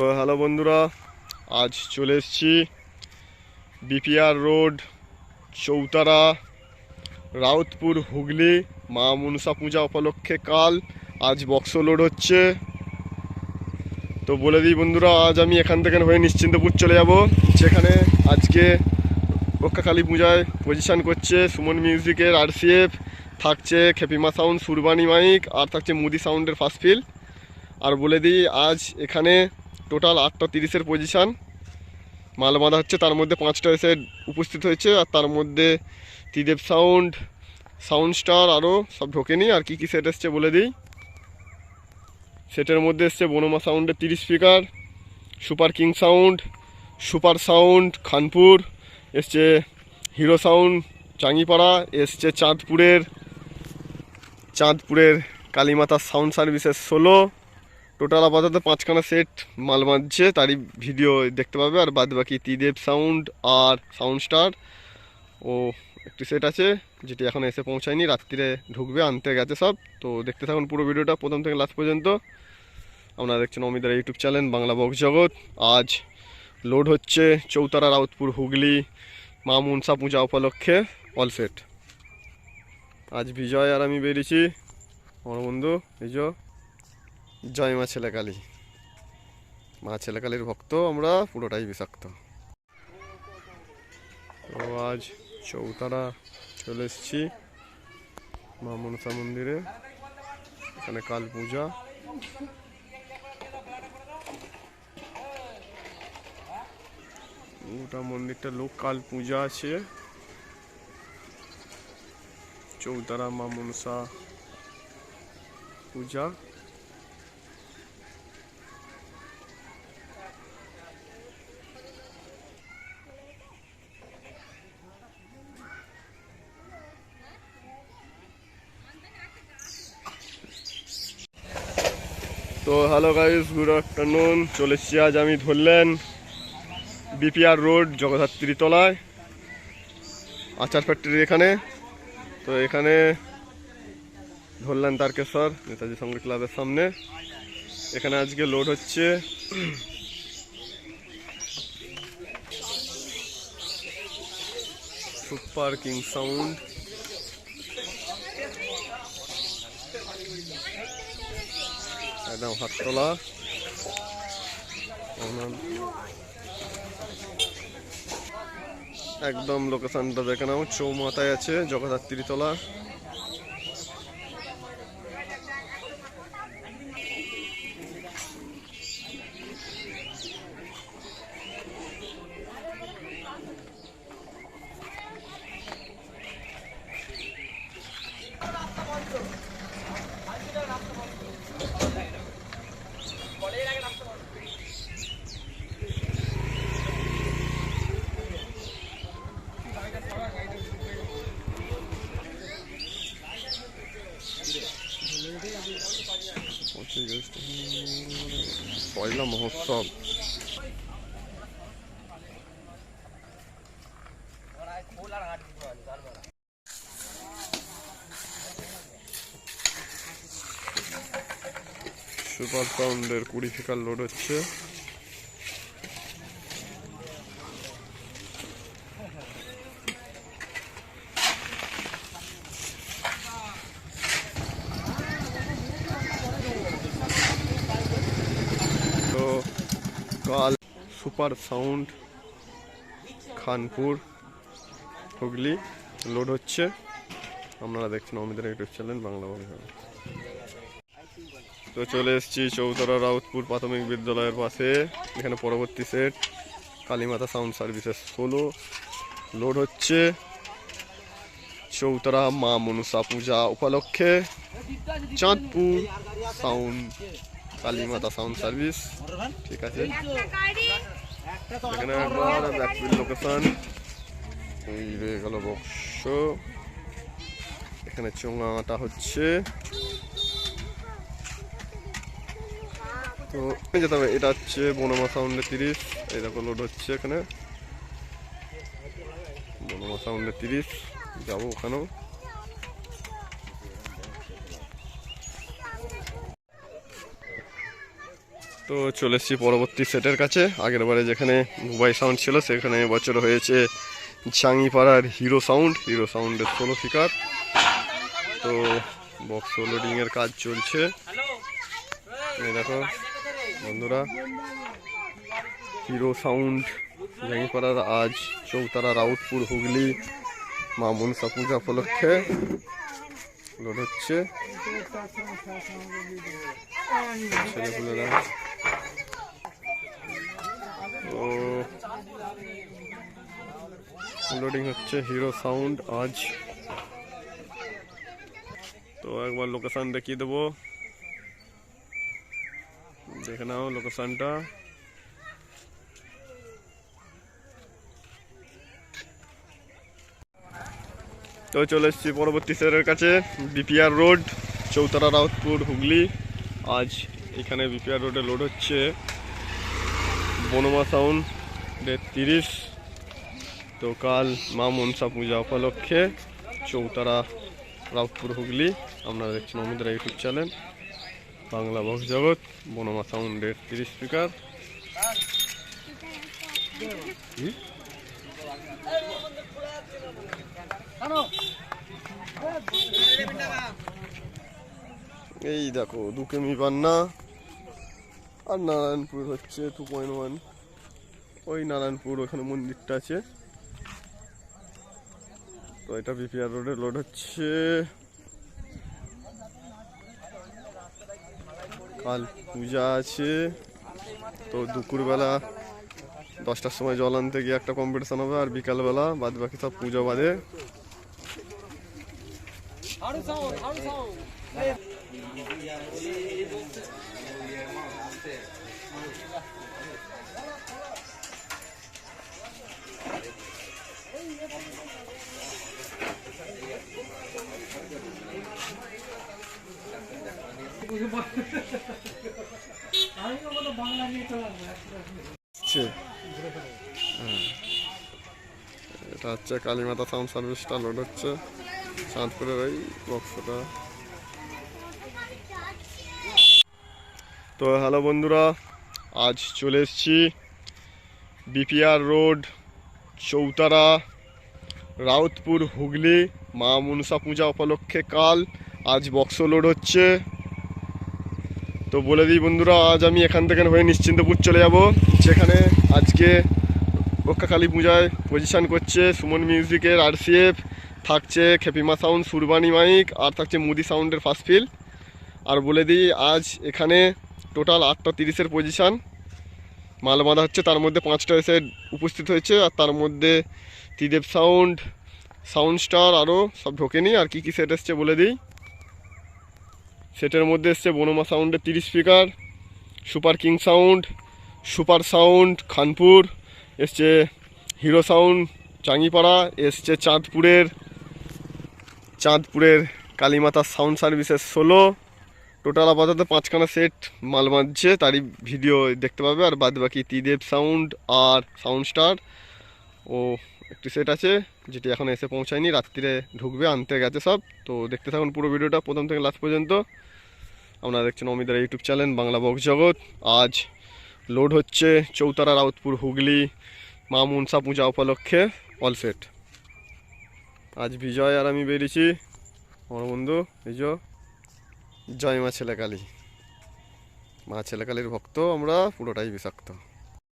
তো হ্যালো বন্ধুরা, আজ চলে এসেছি বিপিআর রোড, চৌতারা, রাউতপুর, হুগলি, মা মনসা পূজা উপলক্ষে কাল আজ বক্স লোড হচ্ছে। তো বলে দিই বন্ধুরা, আজ আমি এখান থেকে হয়ে নিশ্চিন্তপুর চলে যাব সেখানে আজকে রক্ষাকালী পূজায় পজিশান করছে সুমন মিউজিকের আরসিএফ থাকছে খেপিমা সাউন্ড সুরবানি মাইক আর থাকছে মুদি সাউন্ডের ফার্স্ট ফিল আর বলে দিই, আজ এখানে টোটাল আটটা তিরিশের পজিশান মাল বাঁধা হচ্ছে, তার মধ্যে পাঁচটা এসে উপস্থিত হয়েছে, আর তার মধ্যে ত্রিদেব সাউন্ড সাউন্ড স্টার আরও সব ঢোকেনি আর কি কি সেট এসছে বলে দিই। সেটের মধ্যে এসছে বনমা সাউন্ডের তিরিশ speaker super king sound super sound Khanpur, এসছে হিরো সাউন্ড চাঙ্গিপাড়া এসছে চাঁদপুরের চাঁদপুরের কালীমাতা সাউন্ড সার্ভিসের ষোলো টোটাল আপাতত পাঁচখানা সেট মাল বাঁধছে তারই ভিডিও দেখতে পাবে, আর বাদ বাকি ত্রিদেব সাউন্ড আর সাউন্ড স্টার ও, একটি সেট আছে, যেটি এখন এসে পৌঁছায়নি, রাত্রিরে ঢুকবে, আনতে গেছে সব। তো দেখতে থাকুন পুরো ভিডিওটা প্রথম থেকে লাস্ট পর্যন্ত। আপনারা দেখছেন অমিতার YouTube channel Bangla box Jagat. আজ লোড হচ্ছে চৌতারা, রাউতপুর, হুগলি, মা মনসা পূজা উপলক্ষে অল সেট আজ বিজয় আর আমি বেরিয়েছি। আমার বন্ধু, বিজয়। জয় মা ছেলেকালী মা ছেলেকালীর ভক্ত আমরা, পুরোটাই বিষাক্ত। তো আজ চৌতারা চলে এসেছি মা মনসা মন্দিরে। এখানে কাল পূজা। ওটা মন্দিরটা লোক, কাল পূজা আছে। চৌতারা মা মনসা পূজা। তো হ্যালো গাইস গুড আফটারনুন চলে এসছি আজ আমি ধরলেন বিপিআর রোড জগদ্ধাত্রী তলায়, আচার ফ্যাক্টরি এখানে। তো এখানে ধরলেন তারকেশ্বর, নেতাজি সংগীত ক্লাবের সামনে। এখানে আজকে লোড হচ্ছে সুপার কিং সাউন্ড। একদম হাততলা একদম লোকেশনটা দেখে নাও। চৌমাথায় আছে জগদ্ধাত্রী তলা। পয়লা মহোৎসব। সুপার সাউন্ডের কুড়ি ফিকার লোড হচ্ছে তো কাল super sound Khanpur Hooghly load হচ্ছে। আপনারা দেখছেন অমিতের ইউটিউব চ্যানেল বাংলা বন্ধু তো চলে এসেছি চৌতরা রাউতপুর প্রাথমিক বিদ্যালয়ের পাশে। এখানে পরবর্তী সেট কালীমাতা সাউন্ড সার্ভিসের ষোলো। লোড হচ্ছে চৌতরা মা মনসা পূজা উপলক্ষে Chandpur sound Kalimata sound service ঠিক আছে। এখানে একবার ব্যাকফিল লোকেশন এই রয়ে গেল বক্স। এখানে চোঙাটা হচ্ছে। তো যেতে হবে এটা হচ্ছে বনমা সাউন্ডে তিরিশ। দেখো লোড হচ্ছে এখানে। বনমা সাউন্ডে তিরিশ। যাব ওখানেও। তো চলে এসেছি পরবর্তী সেটের কাছে। আগের বারে যেখানে মুম্বাই সাউন্ড ছিল, সেখানে এবছর হয়েছে চাঙিপাড়ার হিরো সাউন্ড হিরো সাউন্ডের ষোলো ফিকার তো বক্স লোডিংয়ের কাজ চলছে। দেখো, বন্ধুরা। হিরো সাউন্ড জাঙ্গিপাড়ার আজ চৌতারা, রাউতপুর, হুগলি, মা মনসা পূজা উপলক্ষে লোড হচ্ছে। ছেলেপুলেরা লোডিং হচ্ছে হিরো সাউন্ড আজ। তো একবার লোকেশন দেখিয়ে দেবো। দেখে নাও লোকেশনটা তো চলে এসেছি পরবর্তী স্যারের কাছে বিপিআর রোড চৌতারা, রাউতপুর, হুগলি। আজ এখানে বিপিআর রোডে লোড হচ্ছে। বনমা সাউন্ড ডেট তিরিশ। তো কাল মা মনসা পূজা উপলক্ষে চৌতারা, রাউতপুর, হুগলি। আপনারা দেখছেন অমিতরা YouTube channel Bangla box Jagat, Banma সাউন্ডের তিরিশ স্পিকার এই দেখো দু কেমি পান্না আর নারায়ণপুর হচ্ছে টু পয়েন্ট ওয়ান ওই নারায়ণপুর, ওখানে মন্দিরটা আছে। তো এটা বিপিআর রোডে লোড হচ্ছে। কাল পূজা আছে। তো দুপুরবেলা দশটার সময় জল আনতে গিয়ে একটা কম্পিটিশন হবে আর বিকালবেলা বাদ বাকি সব পুজো বাদে। এটা হচ্ছে কালীমাতা সাউন্ড সার্ভিসটা লোড হচ্ছে চাঁদপুরের ওই বক্সটা তো হ্যালো বন্ধুরা, আজ চলে এসেছি বিপিআর রোড, চৌতারা, রাউতপুর, হুগলি, মা মনসা পূজা উপলক্ষে কাল, আজ বক্স লোড হচ্ছে। তো বলে দিই বন্ধুরা, আজ আমি এখান থেকে হয়ে নিশ্চিন্তপুর চলে যাব, যেখানে আজকে রক্ষাকালী পূজায় পজিশন করছে সুমন মিউজিকের আরসিএফ থাকছে খেপিমা সাউন্ড সুরবানি মাইক আর থাকছে মুদি সাউন্ডের ফার্স্ট ফিল আর বলে দিই, আজ এখানে টোটাল আটটা তিরিশের পজিশন মাল বাঁধা হচ্ছে তার মধ্যে পাঁচটা এসে উপস্থিত হয়েছে, আর তার মধ্যে ত্রিদেব সাউন্ড সাউন্ড স্টার আরও সব ঢোকেনি। আর কি কি সেট এসছে বলে দিই। সেটের মধ্যে এসছে বনমা সাউন্ডের তিরিশ speaker super king sound super sound Khanpur, এসছে হিরো সাউন্ড চাঙ্গিপাড়া এসছে চাঁদপুরের চাঁদপুরের কালীমাতা সাউন্ড সার্ভিসের ষোলো টোটাল আপাতত পাঁচখানা সেট মাল বাঁধছে তারই ভিডিও দেখতে পাবে। আর বাদ বাকি ত্রিদেব সাউন্ড আর সাউন্ড স্টার ও, একটি সেট আছে, যেটি এখন এসে পৌঁছায়নি, রাত্রিরে ঢুকবে, আনতে গেছে সব। তো দেখতে থাকুন পুরো ভিডিওটা প্রথম থেকে লাস্ট পর্যন্ত। আপনারা দেখছেন অমিতার YouTube channel Bangla box Jagat. আজ লোড হচ্ছে চৌতারা, রাউতপুর, হুগলি, মা মনসা পূজা উপলক্ষে অল সেট আজ বিজয় আর আমি বেরিয়েছি। আমার বন্ধু বিজয় জয় মা ছেলেকালী। মা ছেলেকালীর ভক্ত আমরা পুরোটাই বিষাক্ত।